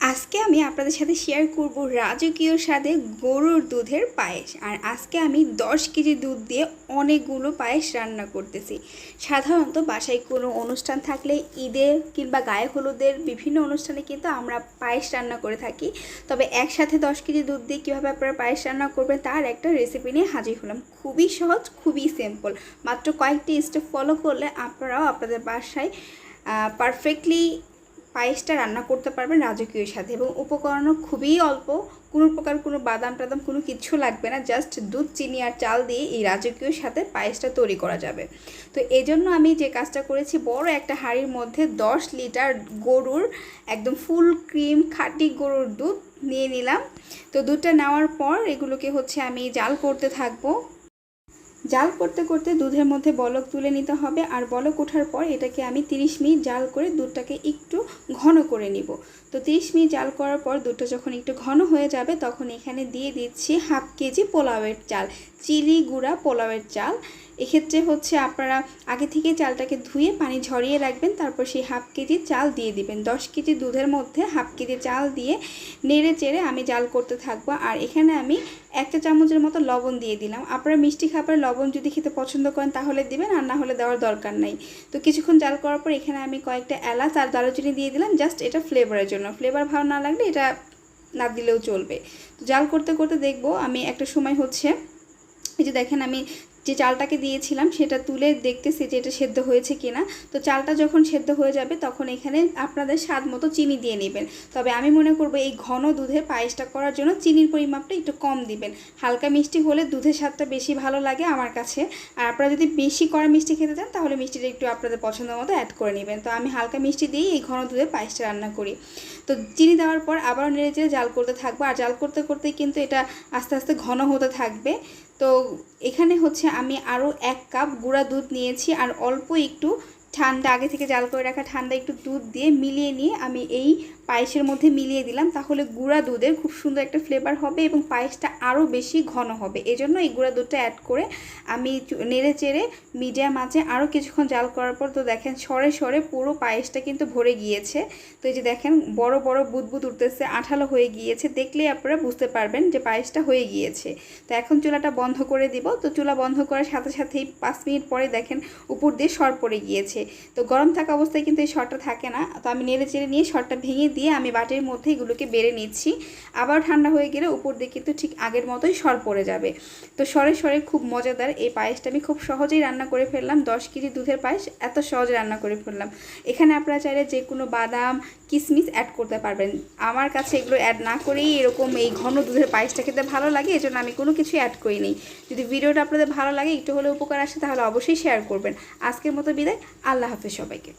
আজকে আমি আপনাদের সাথে শেয়ার করব রাজকীয় স্বাদে গরুর দুধের পায়েস। আর আজকে আমি দশ কেজি দুধ দিয়ে অনেকগুলো পায়েস রান্না করতেছি। সাধারণত বাসায় কোনো অনুষ্ঠান থাকলে ঈদে কিংবা গায়ে হলুদের বিভিন্ন অনুষ্ঠানে কিন্তু আমরা পায়েস রান্না করে থাকি। তবে একসাথে দশ কেজি দুধ দিয়ে কীভাবে আপনারা পায়েস রান্না করবেন তার একটা রেসিপি নিয়ে হাজির হলাম। খুবই সহজ, খুবই সিম্পল মাত্র কয়েকটি স্টেপ ফলো করলে আপনারাও আপনাদের বাসায় পারফেক্টলি পায়েসটা রান্না করতে পারবেন রাজকীয় সাথে এবং উপকরণও খুবই অল্প। কোনো প্রকার কোনো বাদাম টাদাম কোনো কিছু লাগবে না জাস্ট দুধ, চিনি আর চাল দিয়ে এই রাজকীয় সাথে পায়েসটা তৈরি করা যাবে। তো এই জন্য আমি যে কাজটা করেছি, বড় একটা হাঁড়ির মধ্যে দশ লিটার গরুর একদম ফুল ক্রিম খাঁটি গরুর দুধ নিয়ে নিলাম। তো দুধটা নেওয়ার পর এগুলোকে হচ্ছে আমি জাল করতে থাকব। জাল করতে করতে দুধের মধ্যে বলক তুলে নিতে হবে আর বলক ওঠার পর এটাকে আমি 30 মিনিট জাল করে দুধটাকে একটু ঘন করে নিব। তো 30 মিনিট জাল করার পর দুধটা যখন একটু ঘন হয়ে যাবে তখন এখানে দিয়ে দিচ্ছি হাফ কেজি পোলাওয়ের চাল, চিলি গুঁড়া পোলাওয়ের চাল। এক্ষেত্রে হচ্ছে আপনারা আগে থেকে চালটাকে ধুয়ে পানি ঝরিয়ে রাখবেন, তারপর সেই হাফ কেজি চাল দিয়ে দিবেন। দশ কেজি দুধের মধ্যে হাফ কেজি চাল দিয়ে নেড়ে চেড়ে আমি জাল করতে থাকব। আর এখানে আমি একটা চামচের মতো লবণ দিয়ে দিলাম। আপনারা মিষ্টি খাবার লবণ যদি খেতে পছন্দ করেন তাহলে দিবেন, আর না হলে দেওয়ার দরকার নাই। তো কিছুক্ষণ জাল করার পর এখানে আমি কয়েকটা এলাচ আর দারুচিনি দিয়ে দিলাম। জাস্ট এটা ফ্লেভারের জন্য। ফ্লেভার ভালো না লাগলে এটা না দিলেও চলবে। তো জাল করতে করতে দেখব, আমি একটা সময় হচ্ছে এই যে দেখেন আমি যে চালটাকে দিয়েছিলাম সেটা তুলে দেখতেছি যে এটা সেদ্ধ হয়েছে কিনা। তো চালটা যখন সেদ্ধ হয়ে যাবে তখন এখানে আপনাদের স্বাদ মতো চিনি দিয়ে নেবেন। তবে আমি মনে করব এই ঘন দুধের পায়েসটা করার জন্য চিনির পরিমাপটা একটু কম দিবেন। হালকা মিষ্টি হলে দুধের স্বাদটা বেশি ভালো লাগে আমার কাছে। আর আপনারা যদি বেশি কড়া মিষ্টি খেতে চান তাহলে মিষ্টিটা একটু আপনাদের পছন্দ মতো অ্যাড করে নেবেন। তো আমি হালকা মিষ্টি দিয়েই এই ঘন দুধের পায়েসটা রান্না করি। তো চিনি দেওয়ার পর আবারও নেড়ে জাল করতে থাকব। আর জাল করতে করতে কিন্তু এটা আস্তে আস্তে ঘন হতে থাকবে। তো এখানে হচ্ছে আমি আরও এক কাপ গুঁড়া দুধ নিয়েছি আর অল্প একটু ঠান্ডা, আগে থেকে জাল করে রাখা ঠান্ডা একটু দুধ দিয়ে মিলিয়ে নিয়ে আমি এই পায়েসের মধ্যে মিলিয়ে দিলাম। তাহলে গুঁড়া দুধের খুব সুন্দর একটা ফ্লেভার হবে এবং পায়েসটা আরও বেশি ঘন হবে। এজন্য এই গুঁড়া দুধটা অ্যাড করে আমি নেড়ে চেড়ে মিডিয়াম আঁচে আরও কিছুক্ষণ জাল করার পর তো দেখেন সরে সরে পুরো পায়েসটা কিন্তু ভরে গিয়েছে। তো এই যে দেখেন বড় বড় বুদবুদ উঠতেছে, আঠালো হয়ে গিয়েছে। দেখলেই আপনারা বুঝতে পারবেন যে পায়েসটা হয়ে গিয়েছে। তো এখন চুলাটা বন্ধ করে দিব। তো চুলা বন্ধ করার সাথে সাথেই পাঁচ মিনিট পরে দেখেন উপর দিয়ে সর পড়ে গিয়েছে। তো গরম থাকা অবস্থায় কিন্তু এই সরটা থাকে না। তো আমি নেড়ে চেড়ে নিয়ে সরটা ভেঙে দিয়ে আমি বাটির মধ্যে এগুলোকে বেড়ে নিচ্ছি। আবার ঠান্ডা হয়ে গেলে উপর দিয়ে কিন্তু ঠিক আগের মতোই সর পড়ে যাবে। তো সরে সরে খুব মজাদার এই পায়েসটা আমি খুব সহজেই রান্না করে ফেললাম। দশ কেজি দুধের পায়েস এত সহজে রান্না করে ফেললাম। এখানে আপনারা চাইলে যে কোনো বাদাম কিশমিশ অ্যাড করতে পারবেন। আমার কাছে এগুলো অ্যাড না করেই এরকম এই ঘন দুধের পায়েসটা খেতে ভালো লাগে, এজন্য আমি কোনো কিছু অ্যাড করিনি। যদি ভিডিওটা আপনাদের ভালো লাগে, একটু হলে উপকার আসে, তাহলে অবশ্যই শেয়ার করবেন। আজকের মতো বিদায়। আল্লাহ হাফেজ সবাইকে।